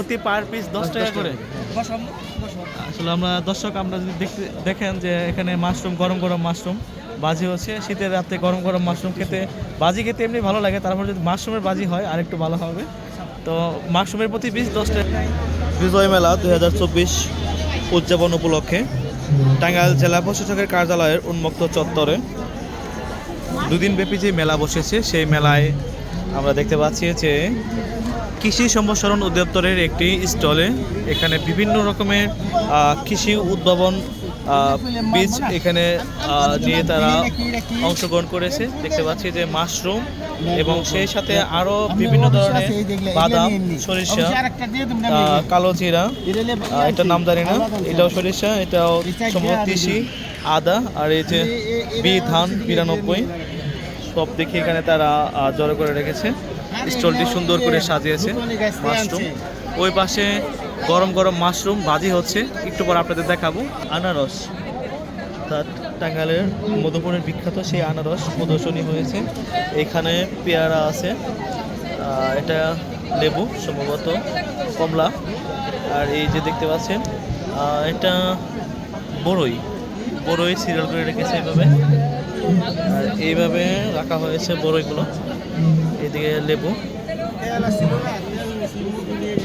প্রতি per piece দশ টাকা করে। আসলে আমরা দর্শক আমরা যদি দেখতে দেখেন যে এখানে মাশরুম গরম গরম মাশরুম বাজি হচ্ছে। শীতের রাতে গরম গরম মাশরুম খেতে বাজি খেতে এমনি ভালো লাগে। তারপর যদি মাশরুমের বাজি হয় আর একটু ভালো হবে। তো মাশরুমের প্রতি পিস দশ টাকা। বিজয় মেলা দুই হাজার চব্বিশ উদযাপন উপলক্ষে টাঙ্গাইল জেলা প্রশাসকের কার্যালয়ের উন্মুক্ত চত্বরে দুদিন ব্যাপী যে মেলা বসেছে সেই মেলায় আমরা দেখতে পাচ্ছি যে কৃষি সম্প্রসারণ অধিদপ্তরের একটি স্টলে এখানে বিভিন্ন রকমের কৃষি উদ্ভাবন বীজ এখানে নিয়ে তারা অংশগ্রহণ করেছে। দেখতে পাচ্ছি যে মাশরুম এবং সেই সাথে আরও বিভিন্ন ধরনের বাদাম, সরিষা কালো জিরা এটার নাম জানি না, এটাও সরিষা, এটাও তিসি আদা, আর এই যে বি ধান, বিরানব্বই, সব দেখে এখানে তারা জড়ো করে রেখেছে। স্টলটি সুন্দর করে সাজিয়েছে মাশরুম। ওই পাশে গরম গরম মাশরুম ভাজি হচ্ছে। একটু পর আপনাদের দেখাবো। আনারস। অর্থাৎ টাঙ্গাইলের মধুপুরের বিখ্যাত সেই আনারস প্রদর্শনী হয়েছে। এখানে পেয়ারা আছে। এটা লেবু, সম্ভবত কমলা। আর এই যে দেখতে পাচ্ছেন এটা বড়ই বড়ই সিরিয়াল করে রেখেছে এইভাবে। আর এইভাবে রাখা হয়েছে বড়ইগুলো এদিকে লেবু।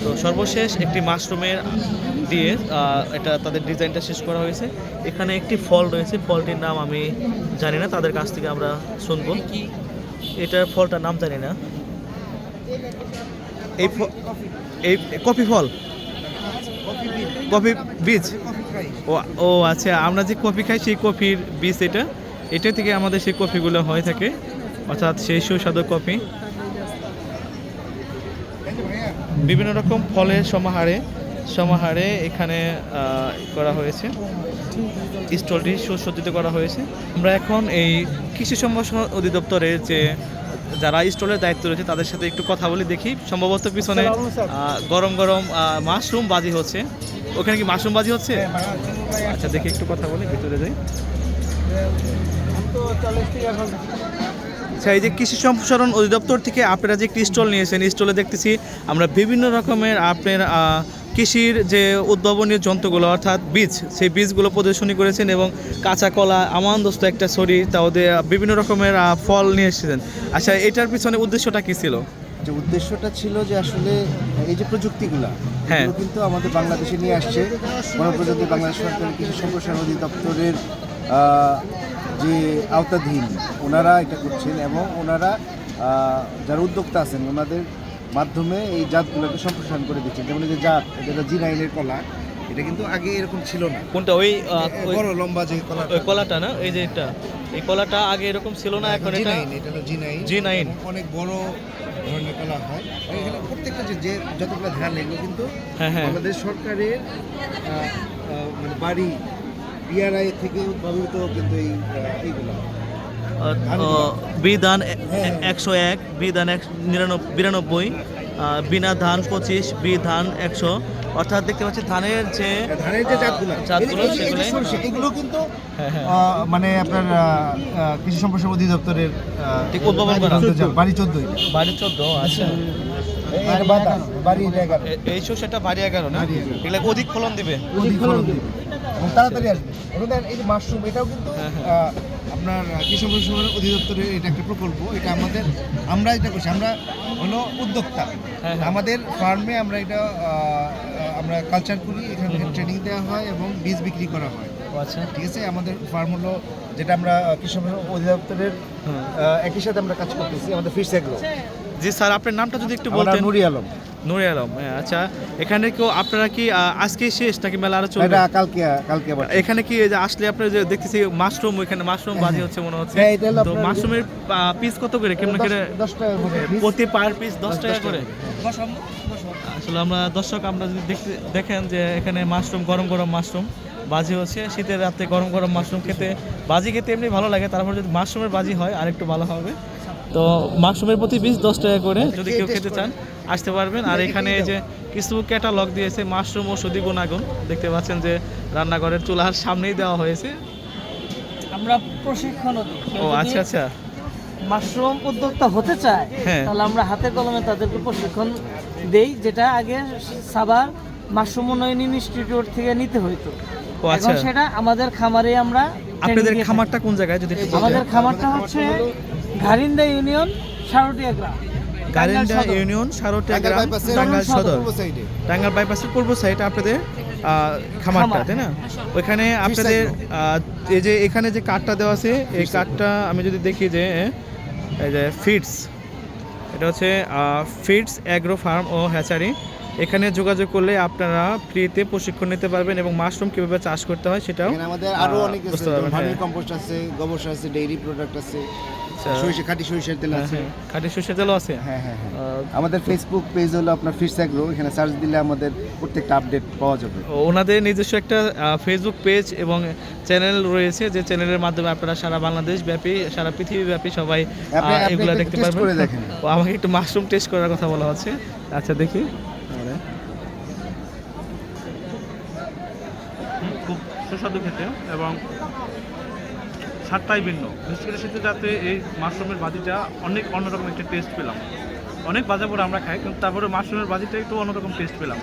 তো সর্বশেষ একটি মাশরুমের দিয়ে এটা তাদের ডিজাইনটা শেষ করা হয়েছে। এখানে একটি ফল রয়েছে, ফলটির নাম আমি জানি না, তাদের কাছ থেকে আমরা শুনব। এটার ফলটার নাম জানি না। এই এই কফি ফল? কফি বীজ? ও আচ্ছা আমরা যে কফি খাই সেই কফির বীজ এটা। এটা থেকে আমাদের সেই কফিগুলো হয়ে থাকে। অর্থাৎ সেই সুস্বাদু কফি। বিভিন্ন রকম ফলের সমাহারে সমাহারে এখানে করা হয়েছে। স্টলটি সুসজ্জিত করা হয়েছে। আমরা এখন এই কৃষি সম্প্রসারণ অধিদপ্তরে যে যারা স্টলের দায়িত্ব রয়েছে তাদের সাথে একটু কথা বলে দেখি। সম্ভবত পিছনে গরম গরম মাশরুম বাজি হচ্ছে। ওখানে কি মাশরুম বাজি হচ্ছে? আচ্ছা দেখি একটু কথা বলে ভিতরে যাই। আচ্ছা এই যে কৃষি সম্প্রসারণ অধিদপ্তর থেকে আপনারা যে একটি স্টল নিয়েছেন স্টলে দেখতেছি আমরা বিভিন্ন রকমের আপনার কৃষির যে উদ্ভাবনীয় যন্ত্রগুলো অর্থাৎ বীজ সেই বীজগুলো প্রদর্শনী করেছেন এবং কাঁচা কলা আমানদস্ত একটা শরীর তাও দিয়ে বিভিন্ন রকমের ফল নিয়ে এসেছেন। আচ্ছা এটার পিছনে উদ্দেশ্যটা কি ছিল? যে উদ্দেশ্যটা ছিল যে আসলে এই যে প্রযুক্তিগুলা হ্যাঁ। কিন্তু আমাদের বাংলাদেশে নিয়ে আসছে। গণপ্রজাতন্ত্রী বাংলাদেশ সরকারের কৃষি সম্প্রসারণ অধিদপ্তরের যে আওতাধীন ওনারা এটা করছেন এবং ওনারা যারা উদ্যোক্তা আছেন ওনাদের মাধ্যমে এই জাতগুলোকে সম্প্রসারণ করে দিচ্ছেন। যেমন এই যে জাত এটা জি নাইনের কলা এটা কিন্তু আগে এরকম ছিল না। কোনটা? ওই বড় লম্বা যে কলা ওই কলাটা না? এই যে এটা। এই কলাটা আগে এরকম ছিল না এখন এটা এটা হলো জি নাইন জি নাইন। অনেক বড় ধরনের কলা হয়। এখানে প্রত্যেকটা যে যতগুলো ধান এগুলো কিন্তু হ্যাঁ হ্যাঁ। বাংলাদেশ সরকারের মানে বাড়ি বিআরআই থেকে উদ্ভাবিত কিন্তু এই এইগুলো বিধান হ্যাঁ। একশো এক বিধান এক নিরানব্বই বিরানব্বই বিনা ধান পঁচিশ বি ধান একশো। অর্থাৎ দেখতে পাচ্ছি ধানের যে ধানের যে জাতগুলো। জাতগুলো সেগুলো। কিন্তু হ্যাঁ হ্যাঁ। মানে আপনার কৃষি সম্প্রসারণ অধিদপ্তরের ঠিক উদ্ভাবন করা। চোদ্দ। বাড়ি চোদ্দই। বাড়ি চোদ্দ আচ্ছা। এই সেটা বাড়ি এগারো। না? এগুলো অধিক ফলন দিবে? অধিক ফলন দিবে। তাড়াতাড়ি আসবে। এই যে মাশরুম এটাও কিন্তু হ্যাঁ, আপনার কৃষি সম্প্রসারণ অধিদপ্তরের এটা একটা প্রকল্প এটা আমাদের আমরা এটা করছি আমরা হলো উদ্যোক্তা। হ্যাঁ, হ্যাঁ। আমাদের ফার্মে আমরা এটা আমরা কালচার করি এখানে ট্রেনিং দেওয়া হয় এবং বীজ বিক্রি করা হয়। আচ্ছা। ঠিক আছে? আমাদের ফার্ম হলো যেটা আমরা কৃষক অধিদপ্তরের। একই সাথে আমরা কাজ করতেছি আমাদের ফিশ এগ্রো। জি স্যার আপনার নামটা যদি একটু বলতেন। নুরি আলম। নুরে আলম হ্যাঁ, আচ্ছা এখানে কেউ আপনারা কি আজকে শেষ নাকি মেলা আরও চলবে? এটা কালকে কালকে আবার এখানে কি যে আসলে আপনার যে দেখতেছি মাশরুম ওখানে মাশরুম বাজি হচ্ছে মনে হচ্ছে। হ্যাঁ, তো মাশরুমের পিস কত করে? কেমন করে? দশ- দশ টাকা করে প্রতি পার পিস দশ দশ টাকা টাকা করে। আসলে আমরা দর্শক আমরা যদি দেখেন যে এখানে মাশরুম গরম গরম মাশরুম বাজি হচ্ছে। শীতের রাতে গরম গরম মাশরুম খেতে বাজি খেতে এমনি ভালো লাগে। তারপর যদি মাশরুমের বাজি হয় আর একটু ভালো হবে। তো মাশরুমের প্রতি পিস দশ টাকা করে যদি কেউ খেতে চান। আসতে পারবেন। আর এখানে এই যে কিছু ক্যাটালগ দিয়েছে মাশরুম ওষুধি গুণাগুণ। দেখতে পাচ্ছেন যে রান্নাঘরের চুলার সামনেই দেওয়া হয়েছে। আমরা প্রশিক্ষণ দিই ও আচ্ছা আচ্ছা। মাশরুম উদ্যোক্তা হতে চায় হ্যাঁ। তাহলে আমরা হাতে কলমে তাদেরকে প্রশিক্ষণ দেই যেটা আগে সাবার মাশরুম উন্নয়ন ইনস্টিটিউট থেকে নিতে হইতো। ও আচ্ছা। এখন সেটা আমাদের খামারে আমরা আপনাদের খামারটা কোন জায়গায় যদি? আমাদের খামারটা হচ্ছে ঘারিন্দা ইউনিয়ন সারুটিয়া গ্রাম। সদর। ইউনিয়ন সারোটা গ্রাম টাঙ্গাইল সদর। টাঙ্গাইল বাইপাসের পূর্ব সাইড আপনাদের আহ, খামারটা তাই না? ওইখানে আপনাদের আহ, এই যে এখানে যে কার্ডটা দেওয়া আছে এই কার্ডটা আমি যদি দেখি যে এই যে ফিটস এটা হচ্ছে ফিটস অ্যাগ্রো ফার্ম ও হ্যাচারি এখানে যোগাযোগ করলে আপনারা ফ্রিতে প্রশিক্ষণ নিতে পারবেন এবং মাশরুম কীভাবে চাষ করতে হয় সেটাও আমাদের আরও অনেক আছে ভার্মি হ্যাঁ। কম্পোস্ট আছে গোবর আছে ডেইরি প্রোডাক্ট আছে আচ্ছা। সরিষা খাঁটি সরিষার তেল আছে। হ্যাঁ, খাঁটি সর্ষে তেলও আছে? হ্যাঁ হ্যাঁ হ্যাঁ। আমাদের ফেসবুক পেজ হলো আপনার ফিটস অ্যাগ্রো এখানে সার্চ দিলে আমাদের প্রত্যেকটা আপডেট পাওয়া যাবে। ওনাদের নিজস্ব একটা ফেসবুক পেজ এবং চ্যানেল রয়েছে যে চ্যানেলের মাধ্যমে আপনারা সারা বাংলাদেশ ব্যাপী সারা পৃথিবী ব্যাপী সবাই এগুলা দেখতে পারবেন। আমাকে একটু মাশরুম টেস্ট করার কথা বলা হচ্ছে। আচ্ছা দেখি। সুস্বাদু খেতে এবং স্বাদটাই ভিন্ন। বিশেষ করে যাতে এই মাশরুমের বাজিটা অনেক অন্যরকম একটা টেস্ট পেলাম। অনেক বাজার পরে আমরা খাই, কিন্তু তারপরে মাশরুমের বাজিটা একটু অন্যরকম টেস্ট পেলাম।